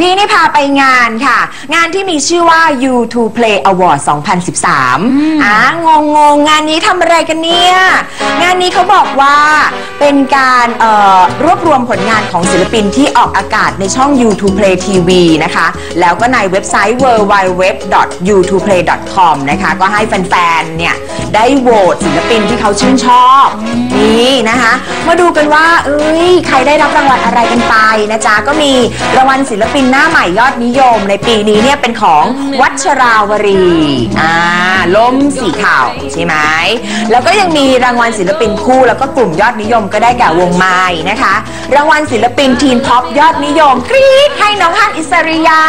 พี่นี่พาไปงานค่ะ งานที่มีชื่อว่า U2 Play Award 2013อ่างงงงๆงานนี้ทำอะไรกันเนี่ย งานนี้เขาบอกว่าเป็นการเอ่อรวบรวมผลงานของศิลปินที่ออกอากาศในช่อง U2 Play TV นะคะ แล้วก็ในเว็บไซต์ www.u2play.com นะคะ ก็ให้แฟนๆ เนี่ย ได้โหวตศิลปินที่เขาชื่นชอบ นี่นะคะ มาดูกันว่า เอ้ย ใครได้รับรางวัลอะไรกันไปนะจ๊ะ ก็มีรางวัลศิลปินหน้าใหม่ยอดนิยม ในปีนี้เนี่ยเป็นของวัชราวรี อ่า ล้มสีขาวใช่ไหม แล้วก็ยังมีรางวัลศิลปินคู่แล้วก็กลุ่มยอดนิยมก็ได้แก่วงไม้นะคะ รางวัลศิลปินทีมพ็อปยอดนิยมกรี๊ดให้น้องฮันอิสริยา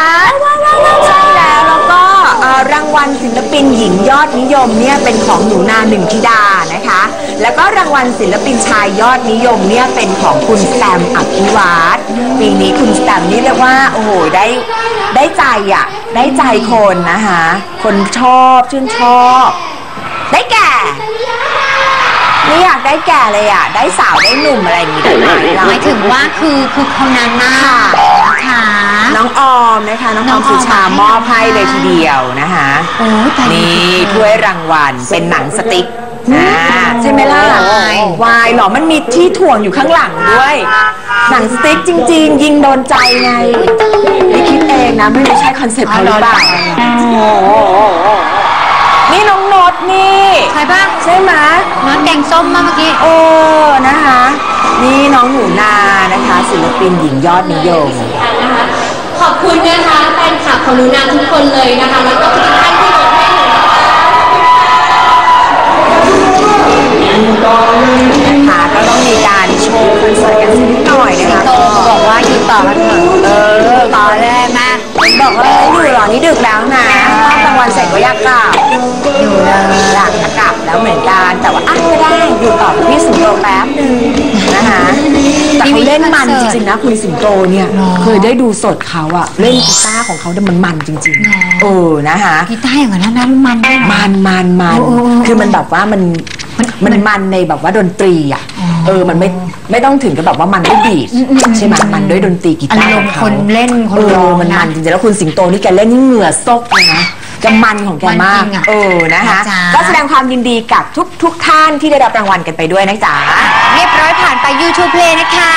รางวัลศิลปินหญิงยอดนิยมเนี่ยเป็นของหนูนาหนึ่งธิดานะคะ แล้วก็รางวัลศิลปินชายยอดนิยมเนี่ยเป็นของคุณแซมอภิวัตปีนี้คุณแซมนี่เรียกว่าโอ้โหได้ได้ใจอะได้ใจคนนะคะ คนชอบชื่นชอบ ได้แก่ไม่อยากได้แก่เลยอะ ได้สาวได้หนุ่มอะไรอย่างงี้ได้ไหมเราหมายถึงว่าคือคือคนนั้นน่ะ นะคะน้องออมนะคะน้องออมสุชามอบให้เลยทีเดียวนะคะโอ้ยตายนี่ถ้วยรางวัลเป็นหนังสติ๊กอ่าใช่ไหมล่ะวายเหรอมันมีที่ถ่วงอยู่ข้างหลังด้วย หนังสติ๊กจริง ๆ ยิงโดนใจไงไม่คิดเองนะไม่รู้ใช่คอนเซ็ปต์เขาหรือเปล่านี่น้องโนดนี่ใครบ้างใช่ไหมน้องแกงส้มมาเมื่อกี้เออนะคะ นี่น้องหนูนานะคะ ศิลปินหญิงยอดนิยมนะ คุณนะคะแฟนคลับของหนูนาทุกคนเลยนะคะ แล้วก็ทุกท่านที่โหวตให้หนูนะคะค่ะก็ต้องมีการโชว์คอนเสิร์ตกันสักนิดหน่อยนะคะบอกว่าอยู่ต่อกันเถอะเออต่อเลยมาบอกว่าอยู่หรอนี่ดึกแล้วนะมอบรางวัลเสร็จก็อยากกลับอยู่เลยอยากจะกลับ แล้วเหมือนกัน แต่ว่าอะก็ได้อยู่ต่อกับพี่สิงโตแป๊บนึงนะคะแต่เขาเล่นมันจริงๆนะคุณสิงโตเนี่ยเคยได้ดูสดเขาอะเล่นกีตาร์ของเขาเนี่ยมันมันจริงๆเออนะคะกีตาร์อย่างนั้นนะมันด้วยเหรอมันมันมันโอ้โอ้โอ้คือมันแบบว่ามันมันมันในแบบว่าดนตรีอะเออมันไม่ไม่ต้องถึงกับแบบว่ามันด้วยบีทใช่ไหมมันด้วยดนตรีกีอาตาร์รขมองณ์คเขานเล่นคเอนร้อองมันมันะนจริงๆแล้วคุณสิงโตนี่แกเล่นนี่เหงื่อซกเลยนะ แกมันของแกมากมันจริงอะเออนะคะนะจ๊ะ ก็แสดงความยินดีกับทุกทุกท่านที่ได้รับรางวัลกันไปด้วยนะจ๊ะ เรียบร้อยผ่านไป YouTube Play นะคะ